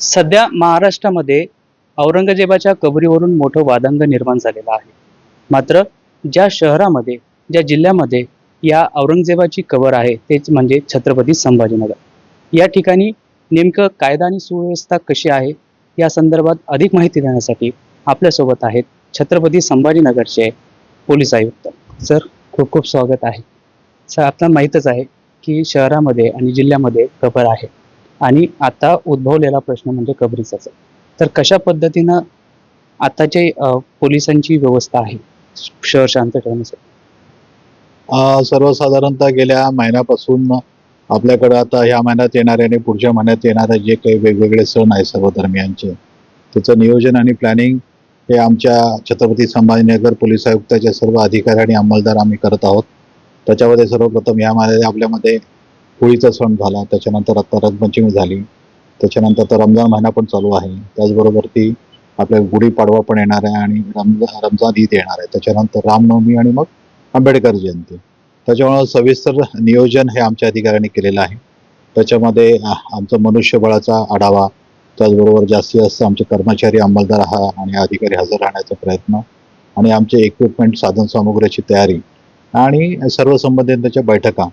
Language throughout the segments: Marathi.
सध्या महाराष्ट्रामध्ये औरंगजेबाच्या कबरीवरून मोठं वादंग निर्माण झालेलं आहे. मात्र ज्या शहरामध्ये ज्या जिल्ह्यामध्ये या औरंगजेबाची कबर आहे तेच म्हणजे छत्रपती संभाजीनगर. या ठिकाणी नेमकं कायदा आणि सुव्यवस्था कशी आहे या संदर्भात अधिक माहिती देण्यासाठी आपल्यासोबत आहेत छत्रपती संभाजीनगरचे पोलीस आयुक्त. सर खूप खूप स्वागत आहे. सर आपल्याला माहीतच आहे की शहरामध्ये आणि जिल्ह्यामध्ये कबर आहे. आणि आता उद्भवलेला प्रश्न म्हणजे कबरीचाच. तर कशा पद्धतीनं आताचे पोलिसांची व्यवस्था आहे? शहर शांत ठेवण्यासाठी. सर्वसाधारणतः गेल्या महिन्यापासून आपल्याकडे आता ह्या महिन्यात येणारे आणि पुढच्या महिन्यात येणारे जे काही वेगवेगळे सण आहेत सर्व धर्मियांचे त्याचं नियोजन आणि प्लॅनिंग हे आमच्या छत्रपती संभाजीनगर पोलीस आयुक्ताच्या सर्व अधिकारी आणि अंमलदार आम्ही करत आहोत. त्याच्यामध्ये सर्वप्रथम ह्या महिन्यात आपल्यामध्ये होळीचा सण झाला त्याच्यानंतर आता रंगपंचमी झाली त्याच्यानंतर तर रमजान महिना पण चालू आहे. त्याचबरोबर ती आपल्या गुढीपाडवा पण येणार आहे आणि रमजा रमजान ईद येणार आहे. त्याच्यानंतर रामनवमी आणि मग आंबेडकर जयंती. त्याच्यामुळं सविस्तर नियोजन हे आमच्या अधिकाऱ्यांनी केलेलं आहे. त्याच्यामध्ये आमचं मनुष्यबळाचा आढावा त्याचबरोबर जास्तीत जास्त आमचे कर्मचारी अंमलदार हा आणि अधिकारी हजर राहण्याचा प्रयत्न आणि आमचे इक्विपमेंट साधनसामुग्रीची तयारी आणि सर्व संबंधितांच्या बैठका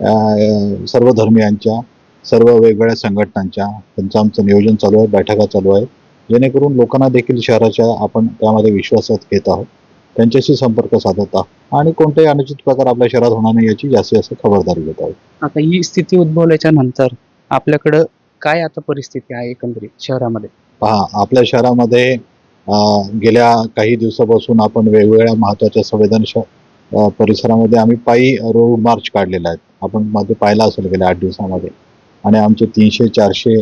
सर्व धर्मियांच्या सर्व वेगवेगळ्या संघटनांच्या त्यांचं आमचं नियोजन चालू आहे बैठका चालू आहे जेणेकरून लोकांना देखील शहराच्या आपण त्यामध्ये विश्वासात घेत आहोत. त्यांच्याशी संपर्क साधत आहोत. आणि कोणताही अनुचित प्रकार आपल्या शहरात होणार नाही याची जास्तीत जास्त खबरदारी घेत आहोत. आता ही स्थिती उद्भवल्याच्या नंतर आपल्याकडं काय आता परिस्थिती आहे एकंदरीत शहरामध्ये? पहा आपल्या शहरामध्ये अं, गेल्या काही दिवसापासून आपण वेगवेगळ्या महत्त्वाच्या संवेदनशील परिसरामध्ये आम्ही पायी रोड मार्च काढलेला आहे. आपण मध्ये पाहिला असेल गेल्या आठ दिवसामध्ये. आणि आमचे तीनशे चारशे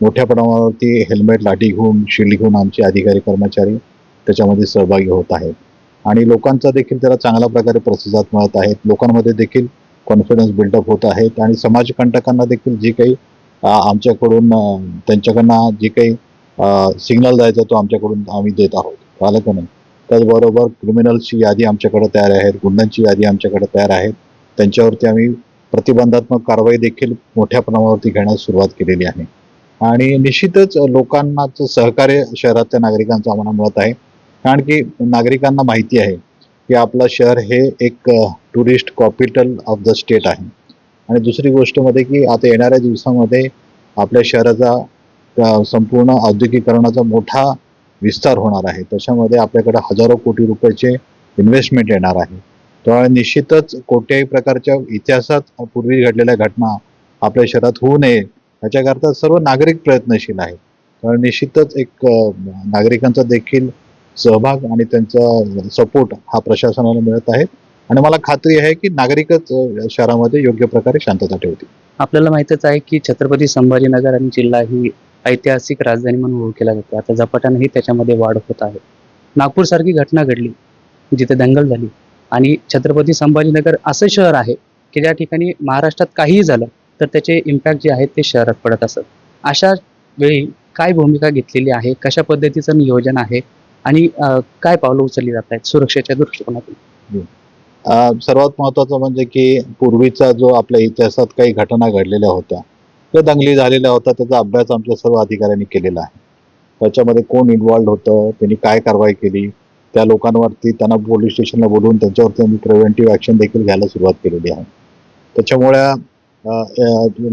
मोठ्या प्रमाणावरती हेल्मेट लाठी घेऊन शिल्ड घेऊन आमचे अधिकारी कर्मचारी त्याच्यामध्ये सहभागी होत आहेत. आणि लोकांचा देखील त्याला चांगल्या प्रकारे प्रतिसाद मिळत आहेत लोकांमध्ये देखील कॉन्फिडन्स बिल्डअप होत आहेत आणि समाजकंटकांना देखील जी काही आमच्याकडून त्यांच्याकडनं जे काही सिग्नल द्यायचा तो आमच्याकडून आम्ही देत आहोत. झालं का नाही? त्याचबरोबर क्रिमिनल्सची यादी आमच्याकडे तयार आहे गुंडांची यादी आमच्याकडे तयार आहे त्यांच्यावरती आम्ही प्रतिबंधात्मक कारवाई देखील मोठ्या प्रमाणावरती घेण्यास सुरुवात केलेली आहे. आणि निश्चितच लोकांनाच सहकार्य शहरातल्या नागरिकांचं आम्हाला मिळत आहे. कारण की नागरिकांना माहिती आहे की आपलं शहर हे एक tourist capital of the state आहे. आणि दुसरी गोष्टमध्ये की आता येणाऱ्या दिवसामध्ये आपल्या शहराचा संपूर्ण औद्योगिकरणाचा मोठा विस्तार होणार आहे. त्याच्यामध्ये आपल्याकडे हजारो कोटी रुपयाचे इन्व्हेस्टमेंट येणार आहे. त्यामुळे निश्चितच कोणत्याही प्रकारच्या इतिहासात पूर्वी घडलेल्या घटना आपल्या शहरात होऊ नये याच्याकरता सर्व नागरिक प्रयत्नशील आहेत. त्यामुळे निश्चितच एक नागरिकांचा देखील सहभाग आणि त्यांचा सपोर्ट हा प्रशासनाला मिळत आहे. आणि मला खात्री आहे की नागरिकच शहरामध्ये योग्य प्रकारे शांतता ठेवतील. आपल्याला माहीतच आहे की छत्रपती संभाजीनगर आणि जिल्हा ही ऐतिहासिक राजधानी म्हणून ओळखला जाते. आता झपाट्यानेही त्याच्यामध्ये वाढ होत आहे. नागपूरसारखी घटना घडली जिथे दंगल झाली आणि छत्रपती संभाजीनगर असं शहर आहे की ज्या ठिकाणी महाराष्ट्रात काहीही झालं तर त्याचे इम्पॅक्ट जे आहेत ते शहरात पडत असत. अशा वेळी काय भूमिका घेतलेली आहे? कशा पद्धतीचं नियोजन आहे? आणि काय पावलं उचलली जात आहेत सुरक्षेच्या दृष्टिकोनातून? सर्वात महत्वाचं म्हणजे की पूर्वीचा जो आपल्या इतिहासात काही घटना घडलेल्या होत्या त्या दंगली झालेल्या होत्या त्याचा अभ्यास आमच्या सर्व अधिकाऱ्यांनी केलेला आहे. त्याच्यामध्ये कोण इन्व्हॉल्ड होतं त्यांनी काय कारवाई केली त्या लोकांवरती त्यांना पोलीस स्टेशनला बोलवून त्यांच्यावर त्यांनी प्रिव्हेंटिव्ह ॲक्शन देखील घ्यायला सुरुवात केलेली आहे. त्याच्यामुळे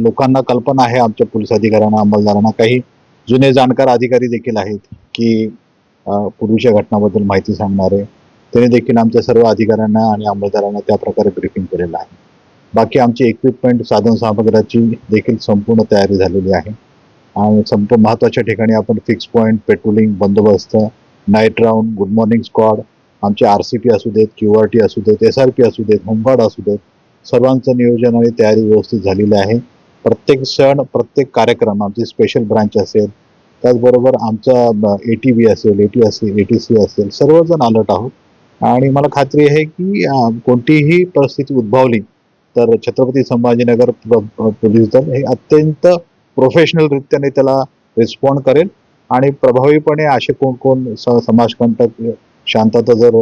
लोकांना कल्पना आहे आमच्या पोलीस अधिकाऱ्यांना अंमलदारांना. काही जुने जाणकार अधिकारी देखील आहेत की पूर्वीच्या घटनाबद्दल माहिती सांगणारे. त्यांनी देखील आमच्या सर्व अधिकाऱ्यांना आणि अंमलदारांना त्या प्रकारे ब्रिफिंग केलेलं आहे. बाकी आमची इक्विपमेंट साधन सामग्रीची देखील संपूर्ण तयारी झालेली आहे. आणि संप महत्त्वाच्या ठिकाणी आपण फिक्स पॉईंट पेट्रोलिंग बंदोबस्त night round good morning squad आमचे आर सी पी असू देत क्यू आर टी असू देत एस आर पी असू देत होमगार्ड असू देत सर्वांचं नियोजन आणि तयारी व्यवस्थित झालेली आहे. प्रत्येक सण प्रत्येक कार्यक्रम आमची स्पेशल ब्रांच असेल त्याचबरोबर आमचा ए टी बी असेल ए टी असेल ए टी सी असेल सर्वजण अलर्ट आहोत. आणि मला खात्री आहे की कोणतीही परिस्थिती उद्भवली तर छत्रपती संभाजीनगर पोलीस दल हे अत्यंत प्रोफेशनल रित्याने त्याला रिस्पॉन्ड करेल. आणि प्रभावीपणे असे कोण कोण समाजकंटक शांतता जर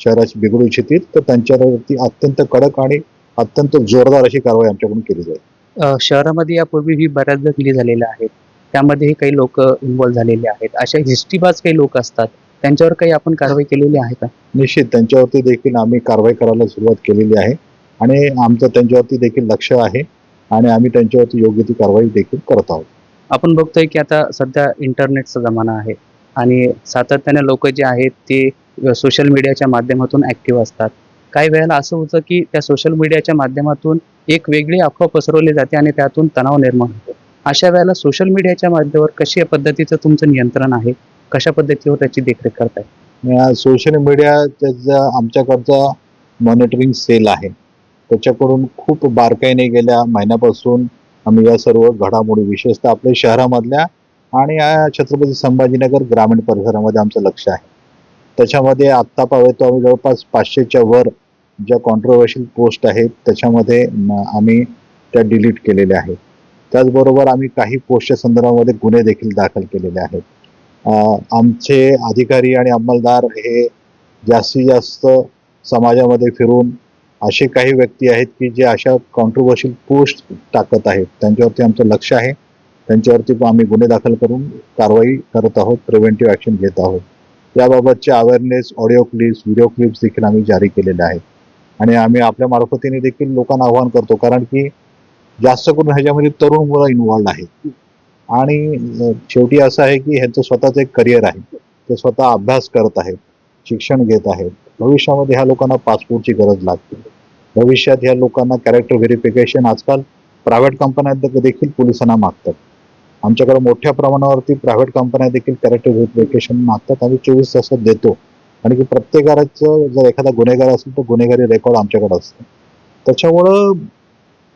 शहराची बिघडू इच्छितील तर त्यांच्यावरती अत्यंत कडक आणि अत्यंत जोरदार अशी कारवाई आमच्याकडून केली जाईल. शहरामध्ये यापूर्वी ही बऱ्याच दंगली झालेल्या आहेत. त्यामध्ये काही लोक इन्व्हॉल्व्ह झालेले आहेत. अशा हिस्ट्रीबाज काही लोक असतात. त्यांच्यावर काही आपण कारवाई केलेली आहे का? निश्चित. त्यांच्यावरती देखील आम्ही कारवाई करायला सुरुवात केलेली आहे. आणि आमचं त्यांच्यावरती देखील लक्ष आहे आणि आम्ही त्यांच्यावरती योग्य ती कारवाई देखील करत आहोत. आपण बघतोय की आता सध्या इंटरनेटचा जमाना आहे आणि सातत्याने लोक जे आहेत ते सोशल मीडियाच्या माध्यमातून ऍक्टिव्ह असतात. काही वेळेला असं होतं की त्या सोशल मीडियाच्या माध्यमातून एक वेगळी अफवा पसरवली जाते आणि त्यातून तणाव निर्माण होतो. अशा वेळेला सोशल मीडियाच्या माध्यमावर कशा पद्धतीचं तुमचं नियंत्रण आहे? कशा पद्धतीवर त्याची देखरेख करताय? सोशल मीडिया त्याचा आमच्याकडचा मॉनिटरिंग सेल आहे. त्याच्याकडून खूप बारकाईने गेल्या महिन्यापासून आम्ही या सर्व घडामोडी विशेषतः आपल्या शहरामधल्या आणि या छत्रपती संभाजीनगर ग्रामीण परिसरामध्ये आमचं लक्ष आहे. त्याच्यामध्ये आत्ता पाहतो आम्ही जवळपास पाचशेच्या वर ज्या कॉन्ट्रोवर्शियल पोस्ट आहेत त्याच्यामध्ये आम्ही त्या डिलीट केलेल्या आहेत. त्याचबरोबर आम्ही काही पोस्टच्या संदर्भामध्ये गुन्हे देखील दाखल केलेले आहेत. आमचे अधिकारी आणि अंमलदार हे जास्तीत जास्त समाजामध्ये फिरून असे काही व्यक्ती आहेत की जे अशा कॉन्ट्रोवर्शियल पोस्ट टाकत आहेत. त्यांच्यावरती आमचं लक्ष आहे. त्यांच्यावरती पण आम्ही गुन्हे दाखल करून कारवाई करत आहोत प्रिव्हेंटिव्ह ॲक्शन घेत आहोत. याबाबतचे awareness audio clips video clips देखील आम्ही जारी केलेले आहेत. आणि आम्ही आपल्या मार्फतीने देखील लोकांना आवाहन करतो कारण की जास्त करून ह्याच्यामध्ये तरुण मुलं इन्व्हॉल्ड आहेत. आणि शेवटी असं आहे की ह्यांचं स्वतःचं एक करिअर आहे. ते स्वतः अभ्यास करत आहेत शिक्षण घेत आहेत. भविष्यामध्ये ह्या लोकांना पासपोर्टची गरज लागते. भविष्यात ह्या लोकांना कॅरेक्टर व्हेरिफिकेशन आजकाल प्रायव्हेट कंपन्या देखील पोलिसांना मागतात. आमच्याकडे मोठ्या प्रमाणावरती प्रायव्हेट कंपन्या देखील कॅरेक्टर व्हेरिफिकेशन मागतात आम्ही चोवीस तासात देतो. आणि की प्रत्येकाचं जर एखादा गुन्हेगार असेल तर गुन्हेगारी रेकॉर्ड आमच्याकडे असतं. त्याच्यामुळं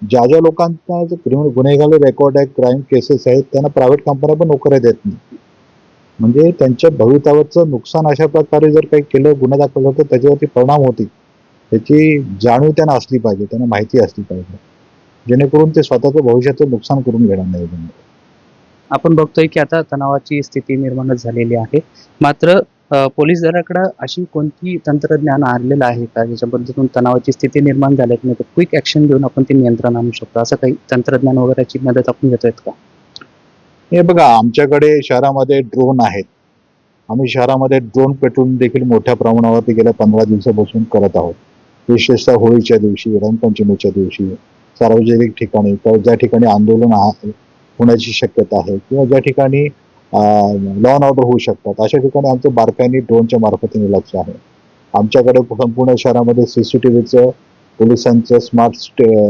ज्या ज्या लोकांना जे क्रिमिनल गुन्हेगारी रेकॉर्ड आहे क्राईम केसेस आहेत त्यांना प्रायव्हेट कंपन्या पण नोकऱ्या देत नाही. म्हणजे त्यांच्या भवितव्याचं नुकसान अशा प्रकारे जर काही केलं गुन्हा दाखल तर त्याच्यावरती परिणाम होतील. त्याची जाणीव त्यांना असली पाहिजे त्यांना माहिती असली पाहिजे. जेणेकरून ते स्वतःचं भविष्याचं नुकसान करून घेणार नाही आपण बघतोय की आता तणावाची स्थिती निर्माणच झालेली आहे. मात्र पोलीस दलाकडे अशी कोणती तंत्रज्ञान आलेलं आहे का? ज्याच्या पद्धतीतून तणावाची स्थिती निर्माण झाली नाही क्विक ऍक्शन घेऊन आपण ते नियंत्रण आणू शकतो. असं काही तंत्रज्ञान वगैरेची मदत आपण घेतोय का? हे बघा आमच्याकडे शहरामध्ये ड्रोन आहेत. आम्ही शहरामध्ये ड्रोन पेट्रोल देखील मोठ्या प्रमाणावरती गेल्या पंधरा दिवसापासून करत आहोत. विशेषतः होळीच्या दिवशी रंगपंचमीच्या दिवशी सार्वजनिक ठिकाणी किंवा ज्या ठिकाणी आंदोलन होण्याची शक्यता आहे किंवा ज्या ठिकाणी लॉ अँड ऑर्डर होऊ शकतात अशा ठिकाणी आमचं बारकाईने ड्रोनच्या मार्फतीने लक्ष आहे. आमच्याकडे संपूर्ण शहरामध्ये सी सी टी व्हीचं पोलिसांचं स्मार्ट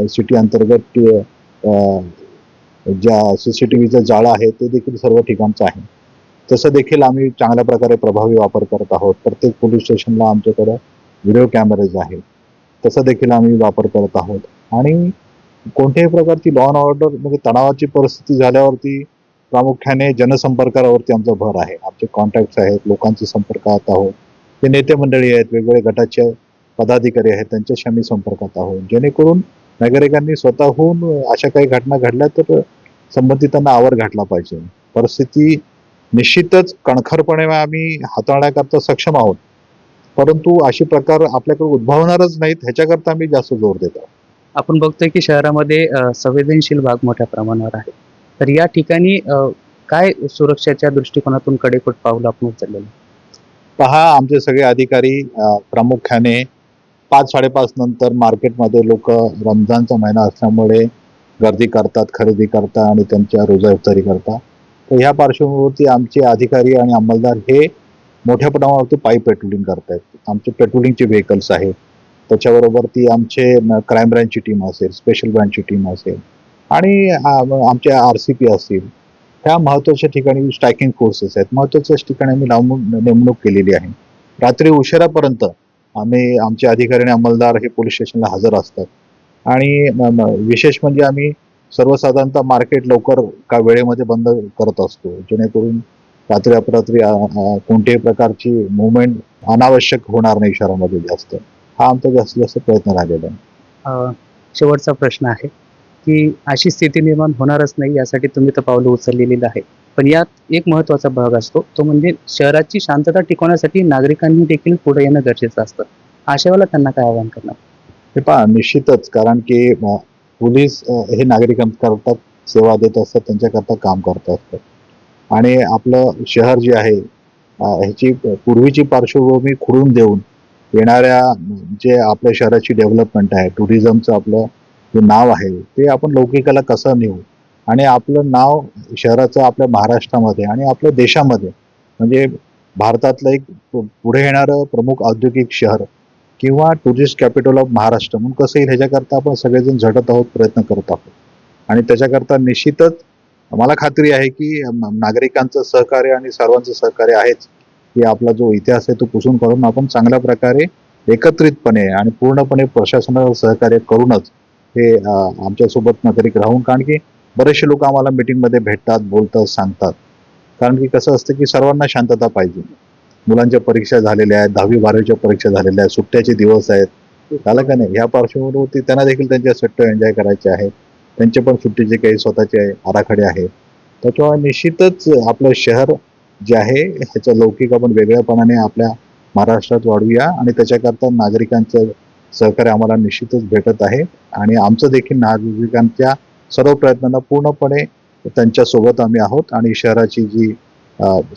सिटी अंतर्गत ज्या सी सी टी व्हीचं जाळं आहे ते देखील सर्व ठिकाणचं आहे. तसं देखील आम्ही चांगल्या प्रकारे प्रभावी वापर करत आहोत. प्रत्येक पोलीस स्टेशनला आमच्याकडे व्हिडिओ कॅमेरेज आहेत. तसं देखील आम्ही वापर करत आहोत. आणि कोणत्याही प्रकारची लॉ अँड ऑर्डर म्हणजे तणावाची परिस्थिती झाल्यावरती प्रामुख्याने जनसंपर्कावरती आमचा भर आहे. आमचे कॉन्टॅक्ट्स आहेत लोकांचे संपर्कात आहोत ते नेते मंडळी आहेत वेगवेगळ्या गटाचे पदाधिकारी आहेत त्यांच्याशी आम्ही संपर्कात आहोत. जेणेकरून नागरिकांनी स्वतःहून अशा काही घटना घडल्या तर संबंधितांना आवर घातला पाहिजे. परिस्थिती निश्चितच कणखरपणे आम्ही हाताळण्याकरता सक्षम आहोत. परंतु अशी प्रकार आपल्याकडे उद्भवणारच नाहीत ह्याच्याकरता आम्ही जास्त जोर देतो आपण बघतोय की शहरामध्ये संवेदनशील भाग मोठ्या प्रमाणावर आहे. तर या ठिकाणी काय सुरक्षेच्या दृष्टिकोनातून कडेकोट पाऊल आपण उचललेलं पहा आमचे सगळे अधिकारी प्रामुख्याने पाच साडेपाच नंतर मार्केटमध्ये लोक रमजानचा महिना असल्यामुळे गर्दी करतात खरेदी करतात आणि त्यांच्या रोजा इफ्तारी करतात. तर ह्या पार्श्वभूमीवरती आमचे अधिकारी आणि अंमलदार हे मोठ्या प्रमाणावरती पायी पेट्रोलिंग करतायत. आमचे पेट्रोलिंगचे व्हेकल्स आहेत. त्याच्याबरोबरती आमचे क्राईम ब्रँचची टीम असेल स्पेशल ब्रँचची टीम असेल आणि आमचे आर सी पी असतील. ह्या महत्त्वाच्या ठिकाणी स्ट्रायकिंग फोर्सेस आहेत. महत्त्वाच्या ठिकाणी आम्ही लावून नेमणूक केलेली आहे. रात्री उशिरापर्यंत आम्ही आमचे अधिकारी आणि अंमलदार हे पोलीस स्टेशनला हजर असतात. आणि विशेष म्हणजे आम्ही सर्वसाधारणतः मार्केट लवकर का वेळेमध्ये बंद करत असतो. जेणेकरून रात्री अपरात्री कोणत्याही प्रकारची मुवमेंट अनावश्यक होणार नाही शहरामध्ये जास्त. हा आमचा जास्तीत जास्त प्रयत्न राहिलेला आहे. शेवटचा प्रश्न आहे की अशी स्थिती निर्माण होणारच नाही यासाठी तुम्ही तर पावलं उचललेली आहे पण यात एक महत्त्वाचा भाग असतो तो म्हणजे शहराची शांतता टिकवण्यासाठी नागरिकांनी देखील पुढे येणं गरजेचं असतं. अशा वेळेला त्यांना काय आवाहन करणार? हे पहा निश्चितच कारण की पोलीस हे नागरिकांकरता सेवा देत असतात त्यांच्याकरता काम करत असतात. आणि आपलं शहर जे आहे ह्याची पूर्वीची पार्श्वभूमी खुडून देऊन येणाऱ्या जे आपल्या शहराची डेव्हलपमेंट आहे टुरिझमचं आपलं जे नाव आहे ते आपण लौकिकाला कसं नेऊ? आणि आपलं नाव शहराचं आपल्या महाराष्ट्रामध्ये आणि आपल्या देशामध्ये म्हणजे भारतातलं एक पुढे येणारं प्रमुख औद्योगिक शहर किंवा टुरिस्ट कॅपिटल ऑफ महाराष्ट्र म्हणून कसं येईल ह्याच्याकरता आपण सगळेजण झटत आहोत प्रयत्न करत आहोत. आणि त्याच्याकरता निश्चितच मला खात्री आहे की नागरिकांचं सहकार्य आणि सर्वांचं सहकार्य आहेच. की आपला जो इतिहास आहे तो पुसून काढून आपण चांगल्या प्रकारे एकत्रितपणे आणि पूर्णपणे प्रशासनाला सहकार्य करूनच हे आमच्यासोबत नागरिक राहून कारण की बरेचसे लोक आम्हाला मीटिंगमध्ये भेटतात बोलतात सांगतात. कारण की कसं असतं की सर्वांना शांतता पाहिजे. मुलांच्या परीक्षा झालेल्या आहेत दहावी बारावीच्या परीक्षा झालेल्या आहेत सुट्ट्याचे दिवस आहेत. झालं का नाही? ह्या पार्श्वभूमीवरती त्यांना देखील त्यांच्या सुट्ट्या एन्जॉय करायचे आहेत. त्यांचे पण सुट्टीचे काही स्वतःचे आराखडे आहेत त्याच्यामुळे निश्चितच आपलं शहर जे आहे ह्याचं लौकिक आपण वेगळ्यापणाने आपल्या महाराष्ट्रात वाढूया आणि त्याच्याकरता नागरिकांचं सहकार्य आम्हाला निश्चितच भेटत आहे. आणि आमचं देखील नागरिकांच्या सर्व प्रयत्नांना पूर्णपणे त्यांच्यासोबत आम्ही आहोत आणि शहराची जी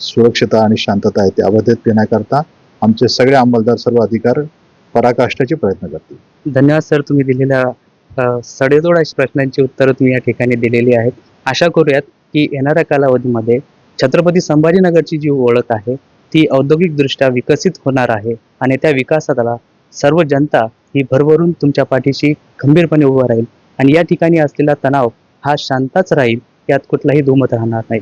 सुरक्षता आणि शांतता आहे ती अबाधित देण्याकरता आमचे सगळे अंमलदार सर्व अधिकार पराकाष्ठाचे प्रयत्न करतील. धन्यवाद सर तुम्ही दिलेल्या सडेतोड अशा प्रश्नांची उत्तरं तुम्ही या ठिकाणी दिलेली आहेत. आशा करूयात की येणाऱ्या कालावधीमध्ये छत्रपती संभाजीनगरची जी ओळख आहे ती औद्योगिकदृष्ट्या विकसित होणार आहे आणि त्या विकासाला सर्व जनता ही भरभरून तुमच्या पाठीशी खंबीरपणे उभं राहील आणि या ठिकाणी असलेला तणाव हा शांतच राहील यात कुठलाही दुमत राहणार नाही.